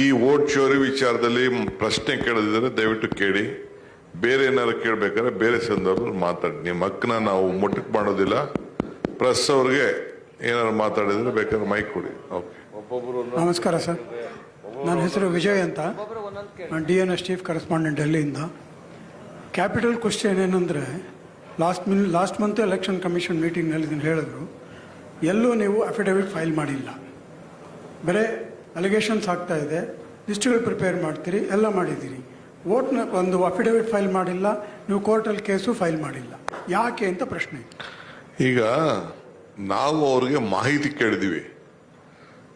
ಈ ಓಟ್ ಚೋರಿ ವಿಚಾರದಲ್ಲಿ ಪ್ರಶ್ನೆ ಕೇಳದಿದ್ರೆ ದಯವಿಟ್ಟು ಕೇಳಿ ಬೇರೆ ಏನಾದ್ರು ಕೇಳಬೇಕಾದ್ರೆ ಬೇರೆ ಸಂದರ್ಭದಲ್ಲಿ ಮಾತಾಡಿ ನಿಮ್ಮ ಅಕ್ಕನ ನಾವು ಮುಟ್ಟಕ್ಕೆ ಮಾಡೋದಿಲ್ಲ ಪ್ರೆಸ್ ಅವ್ರಿಗೆ ಏನಾದ್ರು ಮಾತಾಡಿದ್ರೆ ಬೇಕಾದ್ರೆ ಮೈಕ್ ಕೊಡಿ ಓಕೆ ನಮಸ್ಕಾರ ಸರ್ ನನ್ನ ಹೆಸರು ವಿಜಯ್ ಅಂತ ನಾನು D N S chief correspondent ಡೆಲ್ಲಿಯಿಂದ capital question ಏನಂದರೆ last min last month election commission ಮೀಟಿಂಗ್ನಲ್ಲಿ ಇದನ್ನು ಹೇಳಿದ್ರು ಎಲ್ಲೂ ನೀವು ಅಫಿಡವಿಟ್ ಫೈಲ್ ಮಾಡಿಲ್ಲ ಬೇರೆ ಅಲಿಗೇಷನ್ಸ್ ಆಗ್ತಾ ಇದೆ ಲಿಸ್ಟ್ಗಳು ಪ್ರಿಪೇರ್ ಮಾಡ್ತೀರಿ ಎಲ್ಲ ಮಾಡಿದ್ದೀರಿ ಓಟ್ನ ಒಂದು ಅಫಿಡವಿಟ್ ಫೈಲ್ ಮಾಡಿಲ್ಲ ನೀವು ಕೋರ್ಟಲ್ಲಿ ಕೇಸು ಫೈಲ್ ಮಾಡಿಲ್ಲ ಯಾಕೆ ಅಂತ ಪ್ರಶ್ನೆ ಈಗ ನಾವು ಅವರಿಗೆ ಮಾಹಿತಿ ಕೇಳಿದ್ವಿ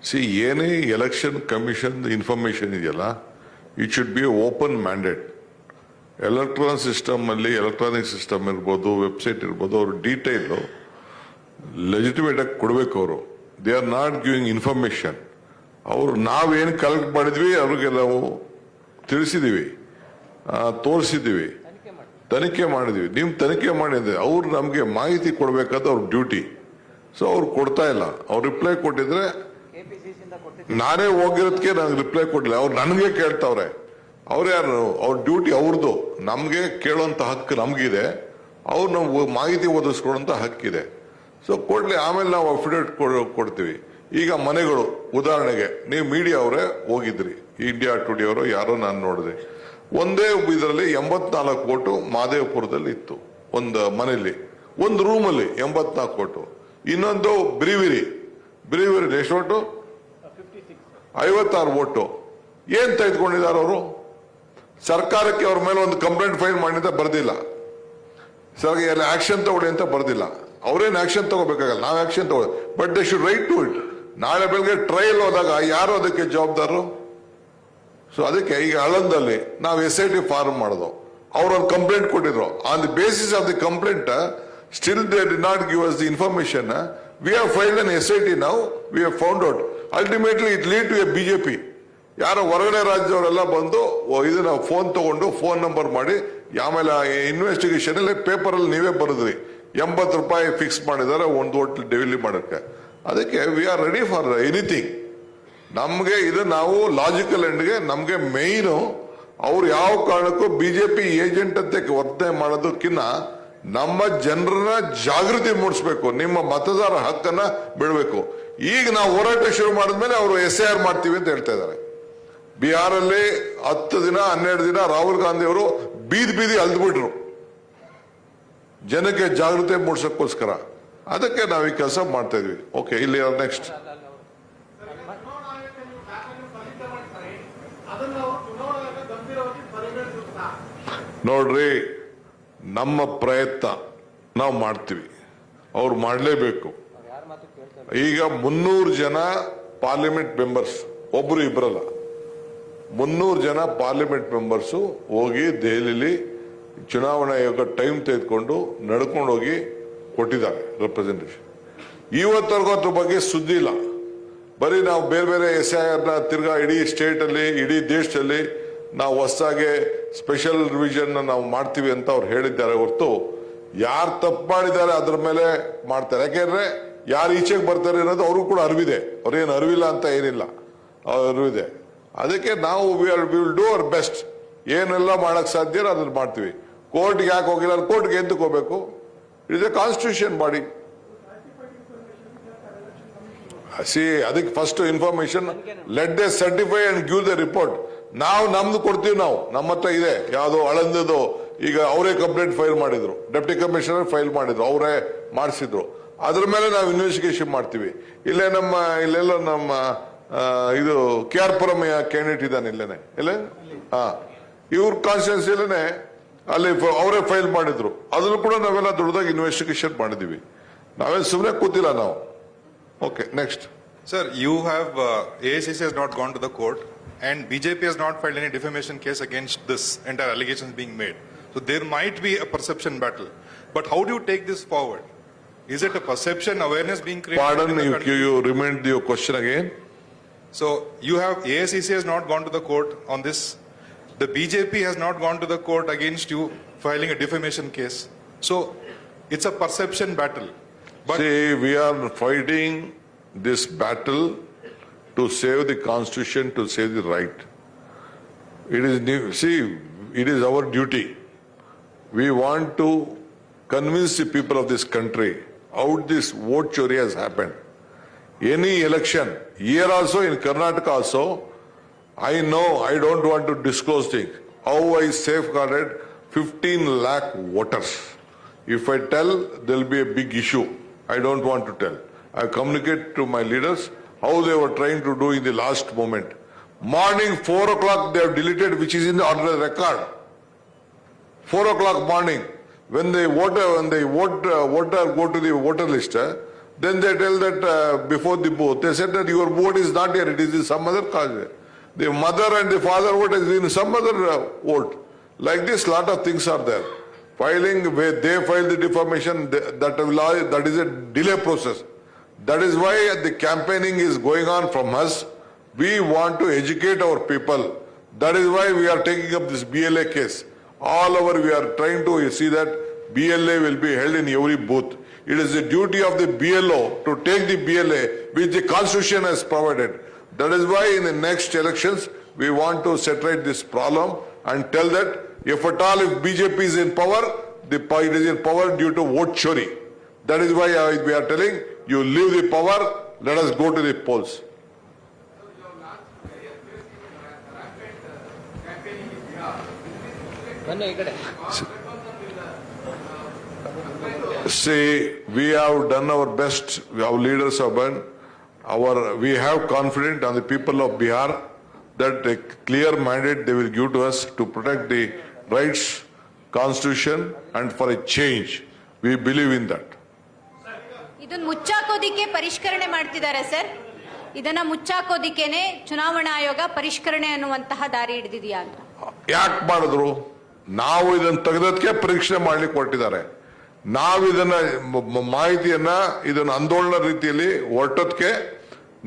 ಸಿ ಏನೇ ಎಲೆಕ್ಷನ್ ಕಮಿಷನ್ ಇನ್ಫಾರ್ಮೇಷನ್ ಇದೆಯಲ್ಲ it should be open mandate electronic ಅಲ್ಲಿ ಎಲೆಕ್ಟ್ರಾನಿಕ್ ಸಿಸ್ಟಮ್ ಇರ್ಬೋದು ವೆಬ್ಸೈಟ್ ಇರ್ಬೋದು ಅವ್ರ ಡೀಟೇಲು ಆಗಿ ಕೊಡಬೇಕು ಅವರು they are not giving information ಅವರು ನಾವೇನು ಕಲೆಕ್ಟ್ ಮಾಡಿದ್ವಿ ಅವ್ರಿಗೆ ನಾವು ತಿಳಿಸಿದ್ದೀವಿ ತೋರಿಸಿದ್ದೀವಿ ತನಿಖೆ ಮಾಡಿದ್ವಿ ನೀವು ತನಿಖೆ ಮಾಡಿದ್ರೆ ಅವ್ರು ನಮಗೆ ಮಾಹಿತಿ ಕೊಡಬೇಕಾದ ಅವ್ರ ಡ್ಯೂಟಿ ಸೊ ಅವ್ರು ಕೊಡ್ತಾ ಇಲ್ಲ ಅವ್ರು ರಿಪ್ಲೈ ಕೊಟ್ಟಿದ್ರೆ ನಾನೇ ಹೋಗಿರೋದಕ್ಕೆ ನನಗೆ ರಿಪ್ಲೈ ಕೊಟ್ಟಿಲ್ಲ ಅವ್ರು ನನಗೆ ಕೇಳ್ತಾವ್ರೆ ಅವ್ರು ಯಾರು ಅವ್ರ ಡ್ಯೂಟಿ ಅವ್ರದ್ದು ನಮಗೆ ಕೇಳೋಂಥ ಹಕ್ಕು ನಮಗಿದೆ ಅವ್ರು ನಮ್ಗೆ ಮಾಹಿತಿ ಒದಗಿಸ್ಕೊಡೋಂಥ ಹಕ್ಕಿದೆ ಸೊ ಕೊಡಲಿ ಆಮೇಲೆ ನಾವು ಅಫಿಡೇಟ್ ಕೊಡ್ತೀವಿ ಈಗ ಮನೆಗಳು ಉದಾಹರಣೆಗೆ ನೀವು ಮೀಡಿಯಾ ಅವರೇ ಹೋಗಿದ್ರಿ ಇಂಡಿಯಾ ಟುಡೇ ಅವರು ಯಾರೋ ನಾನು ನೋಡಿದೆ ಒಂದೇ ಇದರಲ್ಲಿ ಎಂಬತ್ನಾಲ್ಕು ಕೋಟು ಮಾದೇವಪುರದಲ್ಲಿ ಇತ್ತು ಒಂದು ಮನೆಯಲ್ಲಿ ಒಂದು ರೂಮಲ್ಲಿ ಎಂಬತ್ನಾಲ್ಕು ಕೋಟು ಇನ್ನೊಂದು ಬ್ರಿವಿರಿ ಬ್ರಿವಿರಿ ಎಷ್ಟು ಓಟು ಐವತ್ತಾರು ಓಟು ಏನ್ ತೆಗೆದುಕೊಂಡಿದ್ದಾರೆ ಅವರು ಸರ್ಕಾರಕ್ಕೆ ಅವ್ರ ಮೇಲೆ ಒಂದು ಕಂಪ್ಲೇಂಟ್ ಫೈಲ್ ಮಾಡಿ ಅಂತ ಬರ್ದಿಲ್ಲ ಸರ್ ಆಕ್ಷನ್ ತಗೊಳ್ಳಿ ಅಂತ ಬರ್ದಿಲ್ಲ ಅವ್ರೇನು ಆಕ್ಷನ್ ತಗೋಬೇಕಾಗಲ್ಲ ನಾವು ಆಕ್ಷನ್ ತಗೊಳ್ಳಿ but they should write to it ನಾಳೆ ಬೆಳಗ್ಗೆ ಟ್ರೈಲ್ ಹೋದಾಗ ಯಾರು ಅದಕ್ಕೆ ಜವಾಬ್ದಾರರು ಸೊ ಅದಕ್ಕೆ ಈಗ ಹಳಂದಲ್ಲಿ ನಾವು ಎಸ್ ಐ ಟಿ ಫಾರ್ಮ್ ಮಾಡಿದ್ವು ಒಂದು ಕಂಪ್ಲೇಂಟ್ ಕೊಟ್ಟಿದ್ರು on the basis of the complaint still they did not give us the information we have filed an S I T ನಾವು we have found out ultimately it lead to a BJP ಯಾರೋ ಹೊರಗಡೆ ರಾಜ್ಯದವರೆಲ್ಲ ಬಂದು ಇದನ್ನ phone ತಗೊಂಡು phone number ಮಾಡಿ ಆಮೇಲೆ investigation ಅಲ್ಲಿ paper ಅಲ್ಲಿ ನೀವೇ ಬರೆದ್ರಿ ಎಂಬತ್ತು ರೂಪಾಯಿ ಫಿಕ್ಸ್ ಮಾಡಿದ್ದಾರೆ ಒಂದು ಹೋಟ್ಲ್ ಡೆವಿಲಿ ಮಾಡೋಕ್ಕೆ ಅದಕ್ಕೆ we are ready for anything ನಮಗೆ ಇದು ನಾವು ಲಾಜಿಕಲ್ ಎಂಡ್ಗೆ ನಮಗೆ ಮೇಯ್ನು ಅವ್ರು ಯಾವ ಕಾರಣಕ್ಕೂ ಬಿಜೆಪಿ ಏಜೆಂಟ್ ಅಂತ ವರ್ತನೆ ಮಾಡೋದಕ್ಕಿಂತ ನಮ್ಮ ಜನರನ್ನ ಜಾಗೃತಿ ಮೂಡಿಸ್ಬೇಕು ನಿಮ್ಮ ಮತದಾರ ಹಕ್ಕನ್ನ ಬಿಡಬೇಕು ಈಗ ನಾವು ಹೋರಾಟ ಶುರು ಮಾಡಿದ್ಮೇಲೆ ಅವರು ಎಸ್ ಐ ಆರ್ ಮಾಡ್ತೀವಿ ಅಂತ ಹೇಳ್ತಾ ಇದ್ದಾರೆ ಅಲ್ಲಿ ಹತ್ತು ದಿನ ಹನ್ನೆರಡು ದಿನ ರಾಹುಲ್ ಗಾಂಧಿ ಅವರು ಬೀದಿ ಬೀದಿ ಅಲ್ದ್ಬಿಟ್ರು ಜನಕ್ಕೆ ಜಾಗೃತಿ ಮೂಡಿಸೋಕ್ಕೋಸ್ಕರ ಅದಕ್ಕೆ ನಾವು ಈ ಕೆಲಸ ಮಾಡ್ತಾ ಇದ್ವಿ ಓಕೆ ಇಲ್ಲಿ ನೆಕ್ಸ್ಟ್ ನೋಡ್ರಿ ನಮ್ಮ ಪ್ರಯತ್ನ ನಾವು ಮಾಡ್ತೀವಿ ಅವ್ರು ಮಾಡಲೇಬೇಕು ಈಗ ಮುನ್ನೂರು ಜನ ಪಾರ್ಲಿಮೆಂಟ್ ಮೆಂಬರ್ಸ್ ಒಬ್ರು ಇಬ್ಬರಲ್ಲ ಮುನ್ನೂರು ಜನ ಪಾರ್ಲಿಮೆಂಟ್ ಮೆಂಬರ್ಸು ಹೋಗಿ ದೆಹಲಿಲಿ ಚುನಾವಣಾ ಆಯೋಗ ಟೈಮ್ ತೆಗೆದುಕೊಂಡು ನಡ್ಕೊಂಡು ಹೋಗಿ ಕೊಟ್ಟಿದ್ದಾರೆ ರೆಪ್ರೆಸೆಂಟೇಷನ್ ಇವತ್ತವರೆಗೂ ಅದ್ರ ಬಗ್ಗೆ ಸುದ್ದಿ ಇಲ್ಲ ಬರೀ ನಾವು ಬೇರೆ ಬೇರೆ ಎಸ್ ಐ ಆರ್ನ ತಿರ್ಗಾ ಇಡೀ ಸ್ಟೇಟಲ್ಲಿ ಇಡೀ ದೇಶದಲ್ಲಿ ನಾವು ಹೊಸದಾಗಿ ಸ್ಪೆಷಲ್ ರಿವಿಷನ್ ನಾವು ಮಾಡ್ತೀವಿ ಅಂತ ಅವ್ರು ಹೇಳಿದ್ದಾರೆ ಹೊರತು ಯಾರು ತಪ್ಪು ಮಾಡಿದ್ದಾರೆ ಅದ್ರ ಮೇಲೆ ಮಾಡ್ತಾರೆ ಯಾಕೆಂದ್ರೆ ಯಾರು ಈಚೆಗೆ ಬರ್ತಾರೆ ಅನ್ನೋದು ಅವ್ರಿಗೂ ಕೂಡ ಅರಿವಿದೆ ಅವ್ರೇನು ಅರಿವಿಲ್ಲ ಅಂತ ಏನಿಲ್ಲ ಅರಿವಿದೆ ಅದಕ್ಕೆ ನಾವು we will do our best ಏನೆಲ್ಲ ಮಾಡಕ್ ಸಾಧ್ಯ ಅದನ್ನು ಮಾಡ್ತೀವಿ ಕೋರ್ಟ್ಗೆ ಯಾಕೆ ಹೋಗಿಲ್ಲ ಕೋರ್ಟ್ಗೆ ಎಂತಕ್ಕೆ ಹೋಗ್ಬೇಕು ಇದು ಎ ಕಾನ್ಸ್ಟಿಟ್ಯೂಷನ್ constitution ಅದಕ್ಕೆ first information let they certify and give the report ನಾವು ನಮ್ದು ಕೊಡ್ತೀವಿ ನಾವು ನಮ್ಮ ಹತ್ರ ಇದೆ ಯಾವುದೋ ಅಳಂದದು ಈಗ ಅವರೇ ಕಂಪ್ಲೇಂಟ್ ಫೈಲ್ ಮಾಡಿದ್ರು ಡೆಪ್ಟಿ ಕಮಿಷನರ್ ಫೈಲ್ ಮಾಡಿದ್ರು ಅವರೇ ಮಾಡಿಸಿದ್ರು ಅದ್ರ ಮೇಲೆ ನಾವು ಇನ್ವೆಸ್ಟಿಗೇಷನ್ ಮಾಡ್ತೀವಿ ಇಲ್ಲೇ ನಮ್ಮ ಇಲ್ಲೆಲ್ಲ ನಮ್ಮ ಇದು ಕೆ ಆರ್ ಪುರಮಯ್ಯ ಕ್ಯಾಂಡಿಡೇಟ್ ಇದ್ದಾನೆ ಇಲ್ಲೇನೆ ಇಲ್ಲೇ ಹಾ ಇವ್ರ ಕಾನ್ಸ್ಟಿಟ್ಯೂನ್ಸಿಲೇನೆ ಅಲ್ಲಿ ಅವರೇ ಫೈಲ್ ಮಾಡಿದ್ರು ಅದನ್ನು ಕೂಡ ನಾವೆಲ್ಲ ದೊಡ್ಡದಾಗಿ ಇನ್ವೆಸ್ಟಿಗೇಷನ್ ಮಾಡಿದೀವಿ ನಾವೇನ್ ಸುಮ್ಮನೆ ಕೂತಿಲ್ಲ ನಾವು okay next sir you have see has not gone to the court and BJP has not filed any defamation case against this entire allegation being made so there might be a perception battle but how do you take this forward is it a perception awareness being create you you remind the your question again so you have ACC has not gone to the court on this The BJP has not gone to the court against you filing a defamation case. So it's a perception battle. But See, we are fighting this battle to save the constitution, to save the right. It is new. See, it is our duty. We want to convince the people of this country how this vote chori has happened. Any election, here also in Karnataka also, I know I don't want to disclose things. How I safeguarded 15 lakh voters. If I tell, there'll be a big issue. I don't want to tell. I communicate to my leaders how they were trying to do in the last moment. Morning 4 o'clock they have deleted which is in the order record. 4 o'clock morning when they voter when they vote uh, voter go to the voter list uh, then they tell that uh, before the vote they said that your vote is not here it is in some other cause the mother and the father vote is in some other vote. Uh, like this, lot of things are there. Filing, where they file the defamation, that, will, that is a delay process. That is why the campaigning is going on from us. We want to educate our people. That is why we are taking up this BLA case. All over we are trying to see that BLA will be held in every booth. It is the duty of the BLO to take the BLA which the constitution has provided. That is why in the next elections, we want to set right this problem and tell that if at all, if BJP is in power, the it is in power due to vote chori. That is why I, we are telling you leave the power, let us go to the polls. See, we have done our best, our leaders have done. our we have confidence on the people of Bihar that a clear mandate they will give to us to protect the rights, constitution and for a change. We believe in that. ಇದನ್ನು ಮುಚ್ಚಾಕೋದಿಕ್ಕೆ ಪರಿಷ್ಕರಣೆ ಮಾಡ್ತಿದ್ದಾರೆ sir ಇದನ್ನ ಮುಚ್ಚಾಕೋದಿಕ್ಕೇನೆ ಚುನಾವಣಾ ಆಯೋಗ ಪರಿಷ್ಕರಣೆ ಅನ್ನುವಂತಹ ದಾರಿ ಹಿಡಿದಿದೆಯಾ ಅಂತ ಯಾಕೆ ಮಾಡಿದ್ರು ನಾವು ಇದನ್ನು ತೆಗೆದಕ್ಕೆ ಪರೀಕ್ಷೆ ಮಾಡ್ಲಿಕ್ಕೆ ಕೊಟ್ಟಿದ್ದಾರೆ ನಾವು ಇದನ್ನ ಮಾಹಿತಿಯನ್ನ ಇದನ್ನ ಆಂದೋಲನ ರೀತಿಯಲ್ಲಿ ಹೊರಟೋದಕ್ಕೆ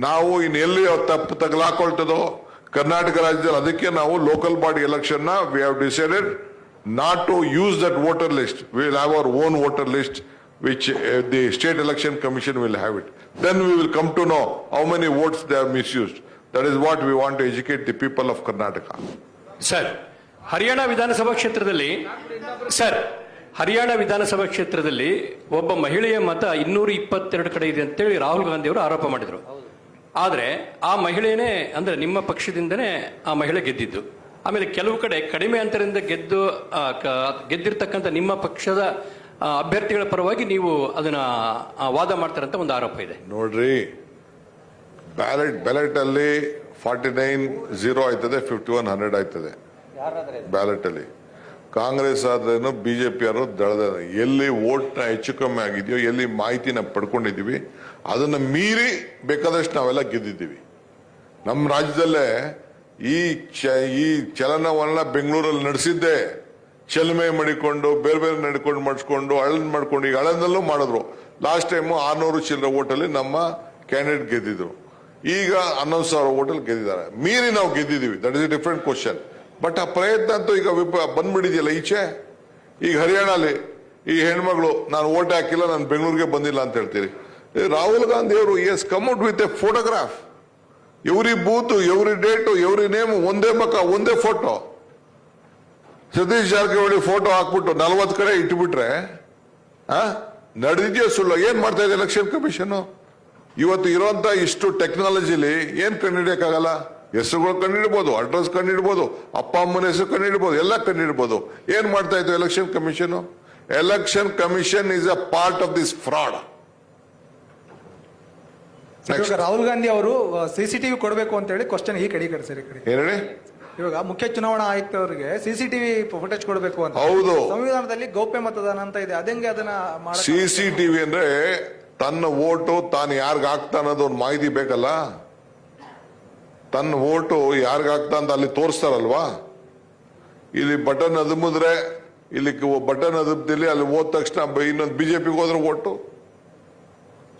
ನಾವು ಇನ್ನೆಲ್ಲಿ ತಪ್ಪು ತಗಲಾಕೊಳ್ತದೋ ಕರ್ನಾಟಕ ರಾಜ್ಯದಲ್ಲಿ ಅದಕ್ಕೆ ನಾವು local body ಎಲೆಕ್ಷನ್ನ we have decided not to use that voter list will have our own voter list which the state election commission will have it then we will come to know how how votes votes miss have that is what we want to educate the people of Karnataka sir Haryana ವಿಧಾನಸಭಾ ಕ್ಷೇತ್ರದಲ್ಲಿ sir Haryana ವಿಧಾನಸಭಾ ಕ್ಷೇತ್ರದಲ್ಲಿ ಒಬ್ಬ ಮಹಿಳೆಯ ಮತ ಇನ್ನೂರ ಇಪ್ಪತ್ತೆರಡು ಕಡೆ ಇದೆ ಅಂತೇಳಿ ರಾಹುಲ್ ಗಾಂಧಿ ಅವರು ಆರೋಪ ಮಾಡಿದರು ಆದರೆ ಆ ಮಹಿಳೆಯೇ ಅಂದರೆ ನಿಮ್ಮ ಪಕ್ಷದಿಂದನೇ ಆ ಮಹಿಳೆ ಗೆದ್ದಿದ್ದು ಆಮೇಲೆ ಕೆಲವು ಕಡೆ ಕಡಿಮೆ ಅಂತರದಿಂದ ಗೆದ್ದು ಗೆದ್ದಿರ್ತಕ್ಕಂಥ ನಿಮ್ಮ ಪಕ್ಷದ ಅಭ್ಯರ್ಥಿಗಳ ಪರವಾಗಿ ನೀವು ಅದನ್ನ ವಾದ ಮಾಡ್ತಾರಂತ ಒಂದು ಆರೋಪ ಇದೆ ನೋಡ್ರಿ ಬ್ಯಾಲೆಟ್ ಬ್ಯಾಲೆಟ್ ಅಲ್ಲಿ ಫಾರ್ಟಿ ನೈನ್ ಜೀರೋ ಆಯ್ತದೆ ಫಿಫ್ಟಿ ಒನ್ ಹಂಡ್ರೆಡ್ ಆಯ್ತದೆ ಬ್ಯಾಲೆಟ್ ಅಲ್ಲಿ ಕಾಂಗ್ರೆಸ್ ಆದ್ರೇನು ಬಿಜೆಪಿ ಅವರು ದಳದ ಎಲ್ಲಿ ವೋಟ್ ಹೆಚ್ಚು ಕಮ್ಮಿ ಆಗಿದೆಯೋ ಎಲ್ಲಿ ಮಾಹಿತಿನ ಪಡ್ಕೊಂಡಿದ್ದೀವಿ ಅದನ್ನು ಮೀರಿ ಬೇಕಾದಷ್ಟು ನಾವೆಲ್ಲ ಗೆದ್ದಿದ್ದೀವಿ ನಮ್ಮ ರಾಜ್ಯದಲ್ಲೇ ಈ ಚ ಈ ಚಲನವಲನ ಬೆಂಗಳೂರಲ್ಲಿ ನಡೆಸಿದ್ದೆ ಚಲಮೆ ಮಾಡಿಕೊಂಡು ಬೇರೆ ಬೇರೆ ನಡ್ಕೊಂಡು ಮಾಡಿಸ್ಕೊಂಡು ಅಳನ್ ಮಾಡ್ಕೊಂಡು ಈಗ ಹಳನಲ್ಲೂ ಮಾಡಿದ್ರು ಲಾಸ್ಟ್ ಟೈಮು ಆರ್ನೂರು ಚಿಲ್ಲರೆ ಓಟಲ್ಲಿ ನಮ್ಮ ಕ್ಯಾಂಡಿಡೇಟ್ ಗೆದ್ದಿದ್ರು ಈಗ ಹನ್ನೊಂದು ಸಾವಿರ ಓಟಲ್ ಗೆದ್ದಿದ್ದಾರೆ ಮೀರಿ ನಾವು ಗೆದ್ದಿದ್ದೀವಿ that is a different question but ಆ ಪ್ರಯತ್ನ ಅಂತೂ ಈಗ ಬಂದ್ಬಿಟ್ಟಿದೆಯಲ್ಲ ಈಚೆ ಈಗ ಹರಿಯಾಣಲ್ಲಿ ಈ ಹೆಣ್ಮಗಳು ನಾನು ಓಟ್ ಹಾಕಿಲ್ಲ ನಾನು ಬೆಂಗಳೂರಿಗೆ ಬಂದಿಲ್ಲ ಅಂತ ಹೇಳ್ತೀರಿ ರಾಹುಲ್ ಗಾಂಧಿ ಅವರು as come out with a photograph every booth every date every name ಒಂದೇ ಪಕ್ಕ ಒಂದೇ ಫೋಟೋ ಸತೀಶ್ ಜಾರಕಿಹೊಳಿ ಫೋಟೋ ಹಾಕ್ಬಿಟ್ಟು ನಲ್ವತ್ತು ಕಡೆ ಇಟ್ಬಿಟ್ರೆ ಆ ನಡೆದಿದೆಯೋ ಸುಳ್ಳು ಏನ್ ಮಾಡ್ತಾ ಇದೆ ಎಲೆಕ್ಷನ್ ಕಮಿಷನ್ ಇವತ್ತು ಇರುವಂತ ಇಷ್ಟು ಟೆಕ್ನಾಲಜಿಲಿ ಏನ್ ಕಂಡುಹಿಡಿಯಕ್ಕಾಗಲ್ಲ ಹೆಸರುಗಳು ಕಂಡುಹಿಡ್ಬೋದು ಅಡ್ರೆಸ್ ಕಂಡುಹಿಡ್ಬೋದು ಅಪ್ಪ ಅಮ್ಮನ ಹೆಸರು ಕಂಡುಹಿಡ್ಬೋದು ಎಲ್ಲ ಕಂಡಿಡ್ಬೋದು ಏನ್ ಮಾಡ್ತಾ ಇತ್ತು election commission election commission is a part of this fraud Rahul Gandhi ಅವರು ಸಿ ಕೊಡಬೇಕು ಅಂತ ಹೇಳಿ ಕ್ವಶನ್ ಈ ಕಡೆ ಕಡೆ ಸರ್ ಕಡೆ ಹೇಳಿ ಇವಾಗ ಮುಖ್ಯ ಚುನಾವಣಾ ಆಯುಕ್ತವರಿಗೆ ಸಿಸಿಟಿವಿ ಫುಟೇಜ್ ಕೊಡಬೇಕು ಅಂತ ಹೌದು ಸಂವಿಧಾನದಲ್ಲಿ ಗೌಪ್ಯ ಮತದಾನ ಅಂತ ಇದೆ ಅದಂಗೆ ಅದನ್ನ ಮಾಡಕ್ ಟಿವಿ ಅಂದ್ರೆ ತನ್ನ ಓಟು ತಾನು ಯಾರಿಗ ಹಾಕ್ತಾ ಅನ್ನೋದು ಒಂದು ಮಾಹಿತಿ ಬೇಕಲ್ಲ ತನ್ನ ಓಟು ಯಾರಿಗ ಹಾಕ್ತಾ ಅಂತ ಅಲ್ಲಿ ತೋರಿಸ್ತಾರಲ್ವಾ ಇಲ್ಲಿ ಬಟನ್ ಅದುಮಿದ್ರೆ ಇಲ್ಲಿ ಬಟನ್ ಅದುಮ್ತಿಲಿ ಅಲ್ಲಿ ಹೋದ ತಕ್ಷಣ ಇನ್ನೊಂದು ಬಿಜೆಪಿಗೆ ಹೋದ್ರೆ vote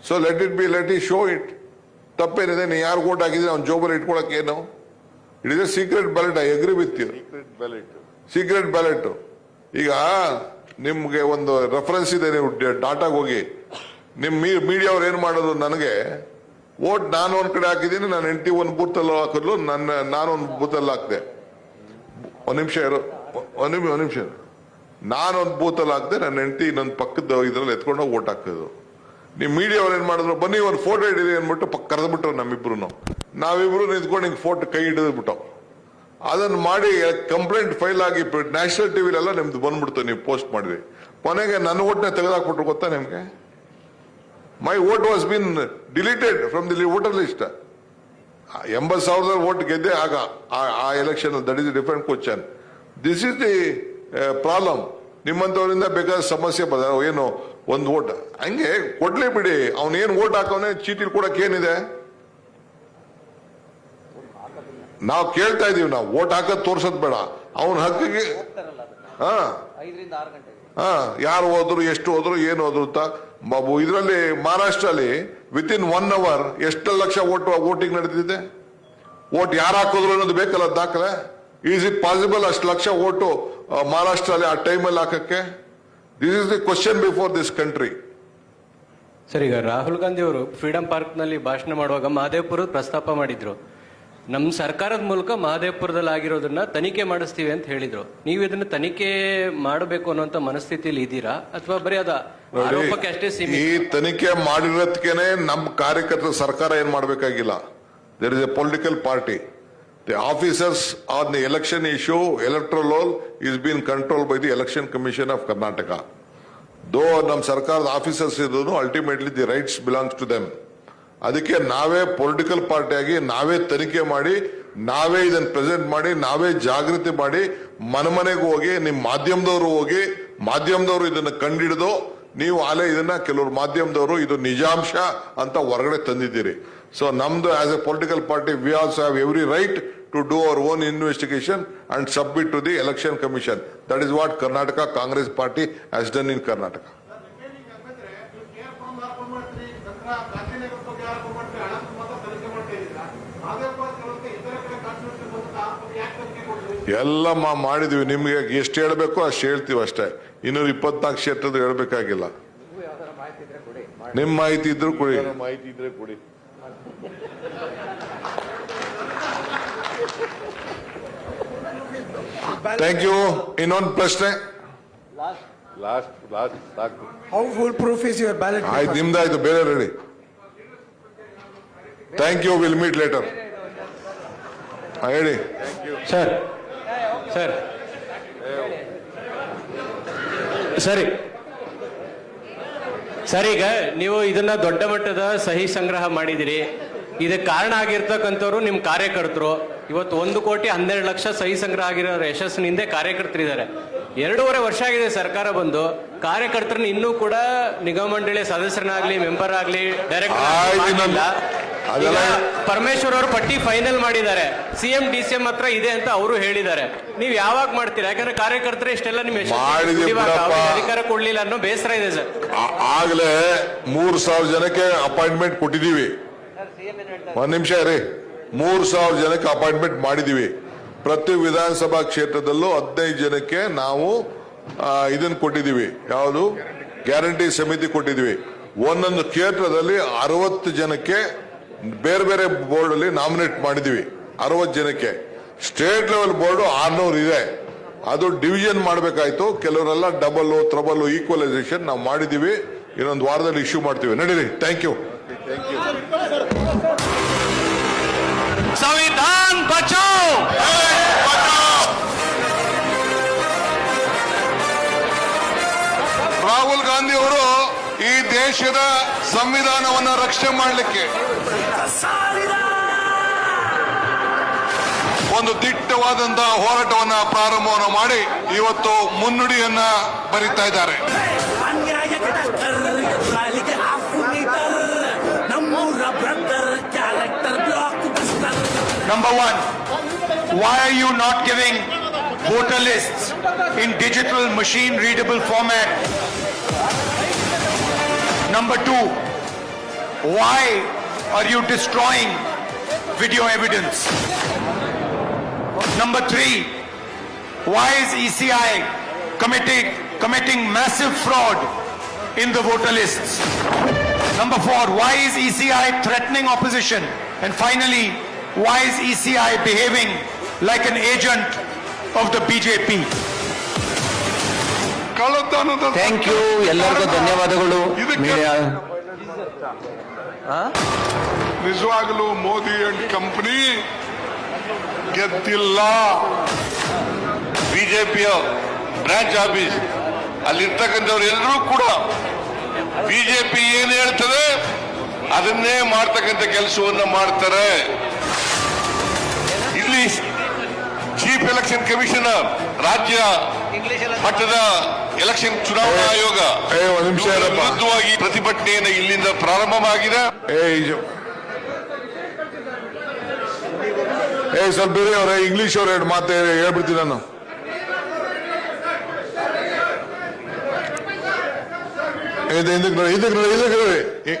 so let it be let E show it ತಪ್ಪೇನಿದೆ ನೀವು ಯಾರು ಓಟ್ ಹಾಕಿದ್ರೆ ಅವ್ನು ಜೋಬಲ್ಲಿ ಇಟ್ಕೊಳಕ್ಕೆ ಏನು it is a secret ballot I agree with you secret ballot ಈಗ ನಿಮ್ಗೆ ಒಂದು ರೆಫರೆನ್ಸ್ ಇದೆ ನೀವು ಡಾಟಾಗ ಹೋಗಿ ನಿಮ್ ಮೀಡಿಯಾ ಅವ್ರು ಏನ್ ಮಾಡೋದು ನನಗೆ ಓಟ್ ನಾನು ಒಂದ್ ಕಡೆ ಹಾಕಿದ್ದೀನಿ ನಾನು ಹೆಂಡತಿ ಒಂದು ಬೂತಲ್ಲಿ ಹಾಕಿದ್ಲು ನನ್ನ ನಾನು ಒಂದು ಬೂತಲ್ಲಿ ಹಾಕಿದೆ ಒಂದು ನಿಮಿಷ ಇರು ಒಂದ್ ನಿಮಿಷ ಒಂದು ನಿಮಿಷ ನಾನೊಂದು ಬೂತಲ್ಲಿ ಹಾಕಿದೆ ನನ್ನ ಹೆಂಡತಿ ನನ್ನ ಪಕ್ಕದ ಇದ್ರಲ್ಲಿ ಎತ್ಕೊಂಡು ಓಟ್ ಹಾಕಿದ್ರು ನೀವು ಮೀಡಿಯಾವ್ರು ಏನು ಮಾಡಿದ್ರು ಬನ್ನಿ ಒಂದು ಫೋಟೋ ಹಿಡಿದೆ ಅಂದ್ಬಿಟ್ಟು ಪಕ್ಕ ಕರೆದ್ಬಿಟ್ರು ನಮ್ಮಿಬ್ರು ನಾವಿಬ್ರು ನಿಂತ್ಕೊಂಡು ಹಿಂಗೆ ಫೋಟೋ ಕೈ ಹಿಡಿದ್ಬಿಟ್ಟು ಅದನ್ನು ಮಾಡಿ ಕಂಪ್ಲೇಂಟ್ ಫೈಲ್ ಆಗಿ ನ್ಯಾಷನಲ್ ಟಿವಿಲೆಲ್ಲ ನಿಮ್ದು ಬಂದ್ಬಿಡ್ತು ನೀವು ಪೋಸ್ಟ್ ಮಾಡಿದ್ರಿ ಕೊನೆಗೆ ನನ್ನ ಓಟ್ನೇ ತೆಗೆದಾಕ್ಬಿಟ್ರು ಗೊತ್ತಾ ನಿಮಗೆ my vote was been deleted from the voter list ಎಂಬತ್ತು ಸಾವಿರದ ವೋಟ್ ಗೆದ್ದೆ ಆಗ ಆ election that is different question this is the problem ನಿಮ್ಮಂಥವರಿಂದ ಬೇಕಾದ ಸಮಸ್ಯೆ ಬದ ಏನು ಒಂದು ಓಟ್ ಹಂಗೆ ಕೊಡ್ಲಿ ಬಿಡಿ ಅವನೇನು ಓಟ್ ಹಾಕವನೇ ಚೀಟಿ ಏನಿದೆ ನಾವು ಕೇಳ್ತಾ ಇದೀವಿ ನಾವು ಓಟ್ ಹಾಕೋದ್ ತೋರ್ಸೋದ್ ಬೇಡ ಅವನ ಹಕ್ಕಿಗೆ ಹಾ ಯಾರು ಹೋದ್ರು ಎಷ್ಟು ಹೋದ್ರು ಏನು ಹೋದ್ರು ಅಂತ ಇದರಲ್ಲಿ ಮಹಾರಾಷ್ಟ್ರಲ್ಲಿ ವಿತ್ ಇನ್ ಒನ್ ಅವರ್ ಎಷ್ಟು ಲಕ್ಷ ಓಟ್ ಓಟಿಂಗ್ ನಡೀತಿದೆ ಓಟ್ ಯಾರು ಹಾಕಿದ್ರು ಅನ್ನೋದು ಬೇಕಲ್ಲ ದಾಖಲೆ ಈಸ್ ಇಟ್ ಪಾಸಿಬಲ್ ಅಷ್ಟು ಲಕ್ಷ ಓಟು ಮಹಾರಾಷ್ಟ್ರಲ್ಲಿ ಆ ಟೈಮಲ್ಲಿ ಹಾಕಕ್ಕೆ this is the question before this country ಸರಿ ಈಗ ರಾಹುಲ್ ಗಾಂಧಿ ಅವರು ಫ್ರೀಡಂ ಪಾರ್ಕ್ ನಲ್ಲಿ ಭಾಷಣ ಮಾಡುವಾಗ ಮಹದೇವಪುರ ಪ್ರಸ್ತಾಪ ಮಾಡಿದ್ರು ನಮ್ಮ ಸರ್ಕಾರದ ಮೂಲಕ ಮಹದೇವಪುರದಲ್ಲಿ ಆಗಿರೋದನ್ನ ತನಿಖೆ ಮಾಡಿಸ್ತೀವಿ ಅಂತ ಹೇಳಿದ್ರು ನೀವು ಇದನ್ನ ತನಿಖೆ ಮಾಡಬೇಕು ಅನ್ನುವಂತ ಮನಸ್ಥಿತಿಯಲ್ಲಿ ಇದ್ದೀರಾ ಅಥವಾ ಬರೀ ಅದ ಆರೋಪಕ್ಕೆ ಅಷ್ಟೇ ಈ ತನಿಖೆ ಮಾಡಿರೋದ್ಕೇನೆ ನಮ್ಮ ಕಾರ್ಯಕರ್ತರ ಸರ್ಕಾರ ಏನ್ ಮಾಡಬೇಕಾಗಿಲ್ಲ there is a political party The officers on the election issue, electoral roll, is being controlled by the Election Commission of Karnataka. ನಮ್ಮ ಸರ್ಕಾರದ ಆಫೀಸರ್ಸ್ ಇದ್ರು ultimately the rights belongs to them ಅದಕ್ಕೆ ನಾವೇ ಪೊಲಿಟಿಕಲ್ ಪಾರ್ಟಿಯಾಗಿ ನಾವೇ ತನಿಖೆ ಮಾಡಿ ನಾವೇ ಇದನ್ನು ಪ್ರೆಸೆಂಟ್ ಮಾಡಿ ನಾವೇ ಜಾಗೃತಿ ಮಾಡಿ ಮನೆಮನೆಗೆ ಹೋಗಿ ನಿಮ್ಮ ಮಾಧ್ಯಮದವರು ಹೋಗಿ ಮಾಧ್ಯಮದವರು ಇದನ್ನು ಕಂಡಿಡಿದು ನೀವು ಅಲೆ ಇದನ್ನ ಕೆಲವರು ಮಾಧ್ಯಮದವರು ಇದು ನಿಜಾಂಶ ಅಂತ ಹೊರಗಡೆ ತಂದಿದ್ದೀರಿ ಸೊ ನಮ್ದು as a political party we also have every right to do our own investigation and submit to the election commission that is what Karnataka Congress party done in Karnataka ಎಲ್ಲ ಮಾ ಮಾಡಿದೀವಿ ನಿಮ್ಗೆ ಎಷ್ಟು ಹೇಳಬೇಕು ಅಷ್ಟು ಹೇಳ್ತೀವಿ ಅಷ್ಟೇ ಇನ್ನೂರು ಇಪ್ಪತ್ನಾಲ್ಕು ಕ್ಷೇತ್ರದ ಹೇಳ್ಬೇಕಾಗಿಲ್ಲ ನಿಮ್ಮ ಮಾಹಿತಿ ಇದ್ರೂ ಕೊಡಿ ನಿಮ್ ಮಾಹಿತಿ ಥ್ಯಾಂಕ್ ಯು ಇನ್ನೊಂದು ಪ್ರಶ್ನೆ ಲಾಸ್ಟ್ ಲಾಸ್ಟ್ ಸಾಕು how foolproof is your ballot ಆಯ್ತು ಬೇರೆ ready thank you will meet later ಹೇಳಿ ಸರ್ ಸರ್ ಸರಿ ಸರ್ ಈಗ ನೀವು ಇದನ್ನ ದೊಡ್ಡ ಮಟ್ಟದ ಸಹಿ ಸಂಗ್ರಹ ಮಾಡಿದಿರಿ ಇದಕ್ಕೆ ಕಾರಣ ಆಗಿರ್ತಕ್ಕಂಥವ್ರು ನಿಮ್ಮ ಕಾರ್ಯಕರ್ತರು ಇವತ್ತು ಒಂದು ಕೋಟಿ ಹನ್ನೆರಡು ಲಕ್ಷ ಸಹಿ ಸಂಗ್ರಹ ಆಗಿರೋ ಯಶಸ್ಸಿನಿಂದ ಕಾರ್ಯಕರ್ತರಿದ್ದಾರೆ ಎರಡೂವರೆ ವರ್ಷ ಆಗಿದೆ ಸರ್ಕಾರ ಬಂದು ಕಾರ್ಯಕರ್ತರನ್ನ ಇನ್ನೂ ಕೂಡ ನಿಗಮ ಮಂಡಳಿ ಸದಸ್ಯರನ್ನಾಗ್ಲಿ ಮೆಂಬರ್ ಆಗಲಿ ಡೈರೆಕ್ಟರ್ ಪರಮೇಶ್ವರ್ ಅವರು ಪಟ್ಟಿ ಫೈನಲ್ ಮಾಡಿದ್ದಾರೆ ಸಿಎಂ ಡಿ ಸಿ ಎಂ ಹತ್ರ ಇದೆ ಅಂತ ಅವರು ಹೇಳಿದ್ದಾರೆ ನೀವ್ ಯಾವಾಗ ಮಾಡ್ತೀರಾ ಯಾಕಂದ್ರೆ ಕಾರ್ಯಕರ್ತರ ಇಷ್ಟೆಲ್ಲ ನಿಮ್ಮ ಅಧಿಕಾರ ಕೊಡ್ಲಿಲ್ಲ ಅನ್ನೋ ಬೇಸರ ಇದೆ ಸರ್ ಆಗ್ಲೇ ಮೂರ್ ಸಾವಿರ ಜನಕ್ಕೆ ಅಪಾಯಿಂಟ್ಮೆಂಟ್ ಕೊಟ್ಟಿದೀವಿ ಒಂದ್ ನಿಮಿಷ ರೀ ಮೂರು ಸಾವಿರ ಜನಕ್ಕೆ ಅಪಾಯಿಂಟ್ಮೆಂಟ್ ಮಾಡಿದೀವಿ ಪ್ರತಿ ವಿಧಾನಸಭಾ ಕ್ಷೇತ್ರದಲ್ಲೂ ಹದಿನೈದು ಜನಕ್ಕೆ ನಾವು ಇದನ್ನು ಕೊಟ್ಟಿದ್ದೀವಿ ಯಾವುದು ಗ್ಯಾರಂಟಿ ಸಮಿತಿ ಕೊಟ್ಟಿದ್ದೀವಿ ಒಂದೊಂದು ಕ್ಷೇತ್ರದಲ್ಲಿ ಅರವತ್ತು ಜನಕ್ಕೆ ಬೇರೆ ಬೇರೆ ಬೋರ್ಡ್ ಅಲ್ಲಿ ನಾಮಿನೇಟ್ ಮಾಡಿದೀವಿ ಅರವತ್ತು ಜನಕ್ಕೆ ಸ್ಟೇಟ್ ಲೆವೆಲ್ ಬೋರ್ಡ್ ಆರ್ನೂರು ಇದೆ ಅದು ಡಿವಿಷನ್ ಮಾಡಬೇಕಾಯ್ತು ಕೆಲವರೆಲ್ಲ ಡಬಲ್ ತ್ರಬಲ್ ಈಕ್ವಲೈಸೇಷನ್ ನಾವು ಮಾಡಿದೀವಿ ಇನ್ನೊಂದು ವಾರದಲ್ಲಿ ಇಶ್ಯೂ ಮಾಡ್ತೀವಿ ನಡೀರಿ ಥ್ಯಾಂಕ್ ಯು ಸಂವಿಧಾನ बचाओ ರಾಹುಲ್ ಗಾಂಧಿ ಅವರು ಈ ದೇಶದ ಸಂವಿಧಾನವನ್ನು ರಕ್ಷಣೆ ಮಾಡಲಿಕ್ಕೆ ಒಂದು ದಿಟ್ಟವಾದಂತಹ ಹೋರಾಟವನ್ನು ಪ್ರಾರಂಭವನ್ನು ಮಾಡಿ ಇವತ್ತು ಮುನ್ನುಡಿಯನ್ನ ಬರೀತಾ ಇದ್ದಾರೆ Number one, why are you not giving voter lists in digital machine readable format? Number two, why are you destroying video evidence? Number three, why is ECI committing, committing massive fraud in the voter lists? Number four, why is ECI threatening opposition? And finally, why is ECI behaving like an agent of the BJP? Thank you ಎಲ್ಲರಿಗೂ ಧನ್ಯವಾದಗಳು ಇದಕ್ಕೆ ನಿಜವಾಗಲೂ Modi and company ಗೆದ್ದಿಲ್ಲ ಬಿಜೆಪಿಯ branch office ಅಲ್ಲಿರ್ತಕ್ಕಂಥವ್ರು ಎಲ್ಲರೂ ಕೂಡ BJP ಏನು ಹೇಳ್ತದೆ ಅದನ್ನೇ ಮಾಡ್ತಕ್ಕಂಥ ಕೆಲಸವನ್ನ ಮಾಡ್ತಾರೆ ಇಲ್ಲಿ ಚೀಫ್ ಎಲೆಕ್ಷನ್ ಕಮಿಷನ್ ರಾಜ್ಯ ಮಟ್ಟದ ಎಲೆಕ್ಷನ್ ಚುನಾವಣಾ ಆಯೋಗ ವಿರುದ್ಧವಾಗಿ ಪ್ರತಿಭಟನೆಯನ್ನು ಇಲ್ಲಿಂದ ಪ್ರಾರಂಭವಾಗಿದೆ ಏ ಸ್ವಲ್ಪ ಬೇರೆ ಅವರೇ ಇಂಗ್ಲಿಷ್ ಅವ್ರ ಎರಡು ಮಾತು ಹೇಳ್ಬಿಡ್ತೀನಿ ನಾನು ಇದಕ್ಕೆ ಇದಕ್ಕೆ ಇದಕ್ಕೆ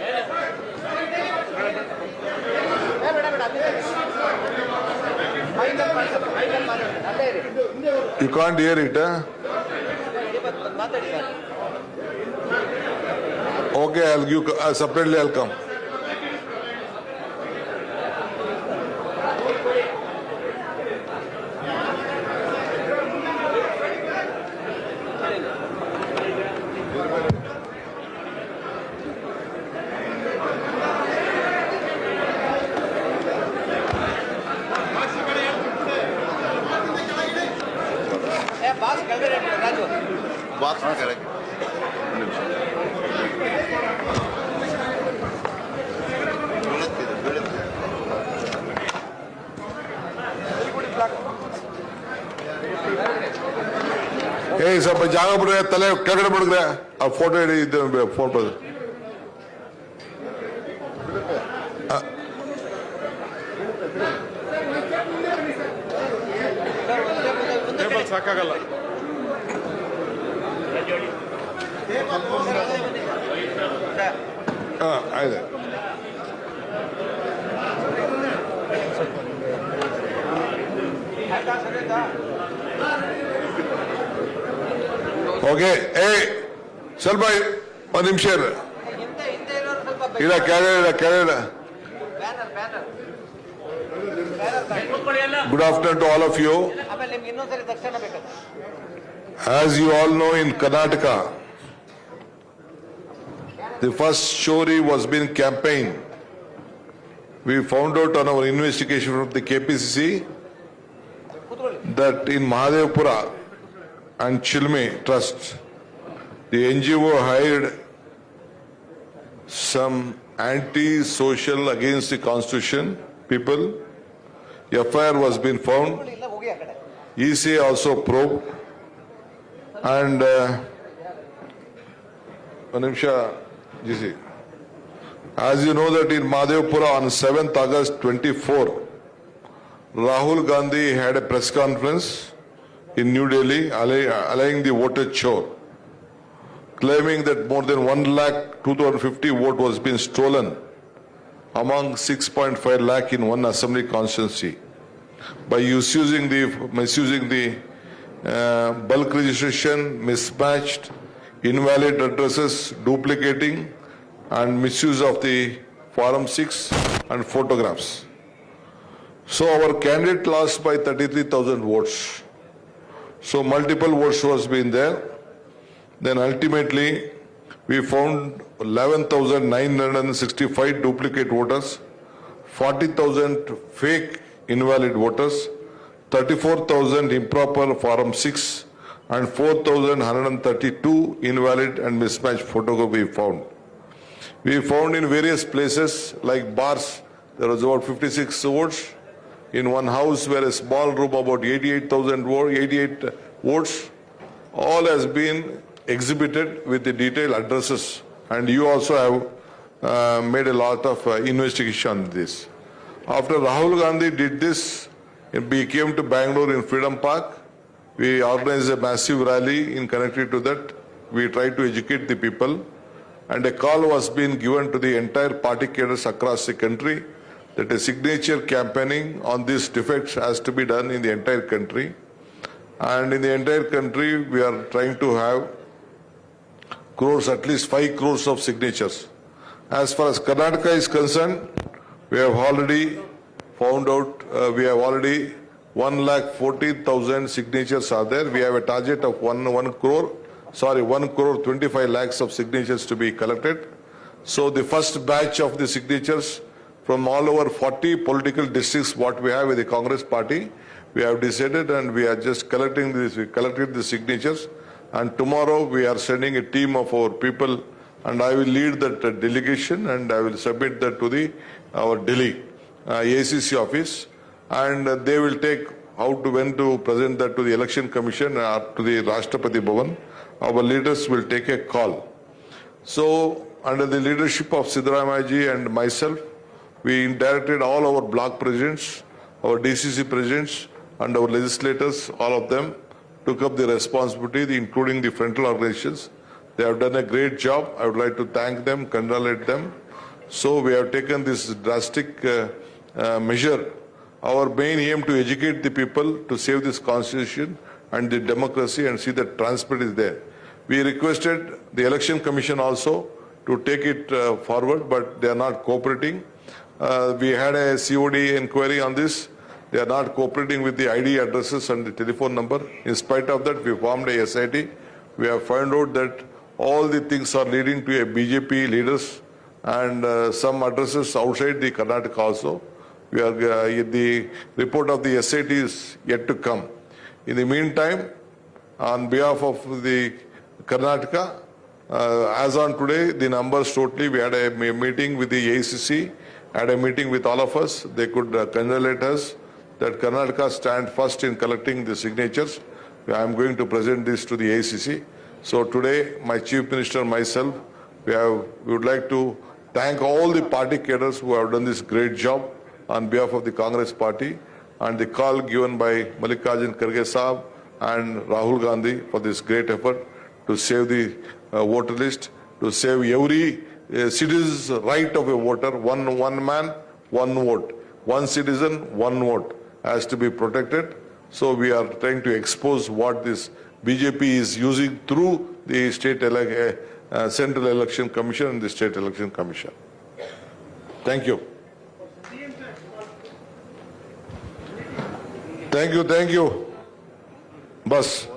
You can't hear it, huh? Okay, I'll give uh, separately. I'll come. பண்ணுங்க தலை கல்கடை பண்ணுங்க போட்டோ எடு போன் பண்ணு ಸಾಕಾಗಲ್ಲ ಆಯ್ತು ಸರಿ ಓಕೆ ಏ ಸ್ವಲ್ಪ ಒಂದು ನಿಮಿಷ ಇರು ಇಲ್ಲ ಕೆಳಗಡೆ ಇಲ್ಲ ಕೆಳಗಡೆ good afternoon to all of you As you all know, in Karnataka, the first story was being campaigned. We found out on our investigation of the KPCC that in Mahadevpura and Chilme Trust. The NGO hired some anti-social against the constitution people. FIR was been found. EC also probed. And uh, Manimsha GC. As you know that in Madhavpura on 7th August 24, Rahul Gandhi had a press conference in New Delhi, allying the voter chore, claiming that more than 1 lakh 2050 vote was being stolen among 6.5 lakh in one assembly constituency by misusing the, misusing the uh, bulk registration, mismatched, invalid addresses, duplicating and misuse of the Form 6 and photographs. So our candidate lost by 33,000 votes. So multiple votes was been there. Then ultimately, we found 11,965 duplicate voters, 40,000 fake invalid voters, 34,000 improper Form 6, and 4,132 invalid and mismatched We found. We found in various places like bars, there was about 56 votes in one house where a small room about 88,000 88 votes, all has been exhibited with the detailed addresses. And you also have uh, made a lot of uh, investigation on this. After Rahul Gandhi did this, we came to Bangalore in Freedom Park. We organized a massive rally in connected to that. We tried to educate the people. And a call was being given to the entire party cadres across the country that a signature campaigning on these defects has to be done in the entire country. And in the entire country, we are trying to have crores, at least 5 crores of signatures. As far as Karnataka is concerned, we have already found out, uh, we have already 1 lakh 40,000 signatures are there. We have a target of 1, 1 crore, sorry, 1 crore 25 lakhs of signatures to be collected. So the first batch of the signatures from all over 40 political districts what we have with the Congress party. We have decided and we are just collecting this, we collected the signatures and tomorrow we are sending a team of our people and I will lead that delegation and I will submit that to the our Delhi uh, ACC office and they will take how to when to present that to the election commission or to the Rashtrapati Bhavan. Our leaders will take a call. So under the leadership of Siddharamaji and myself, we directed all our block presidents, our DCC presidents, and our legislators, all of them, took up the responsibility, including the frontal organizations. They have done a great job. I would like to thank them, congratulate them. So we have taken this drastic uh, uh, measure. Our main aim to educate the people to save this constitution and the democracy and see that transparency is there. We requested the election commission also to take it uh, forward, but they are not cooperating. Uh, we had a COD inquiry on this. They are not cooperating with the ID addresses and the telephone number. In spite of that, we formed a SIT. We have found out that all the things are leading to a BJP leaders and uh, some addresses outside the Karnataka also. We are, uh, the report of the SIT is yet to come. In the meantime, on behalf of the Karnataka, uh, as on today, the numbers totally, we had a meeting with the ACC had a meeting with all of us. They could uh, congratulate us that Karnataka stand first in collecting the signatures. I am going to present this to the ACC. So today, my Chief Minister, myself, we, have, we would like to thank all the party cadres who have done this great job on behalf of the Congress party and the call given by Malik Kharge Saab and Rahul Gandhi for this great effort to save the uh, voter list, to save every a citizens' right of a voter, one, one man, one vote, one citizen, one vote has to be protected. So we are trying to expose what this BJP is using through the state ele eh, uh, Central Election Commission and the State Election Commission. Thank you. Thank you, thank you. Bus.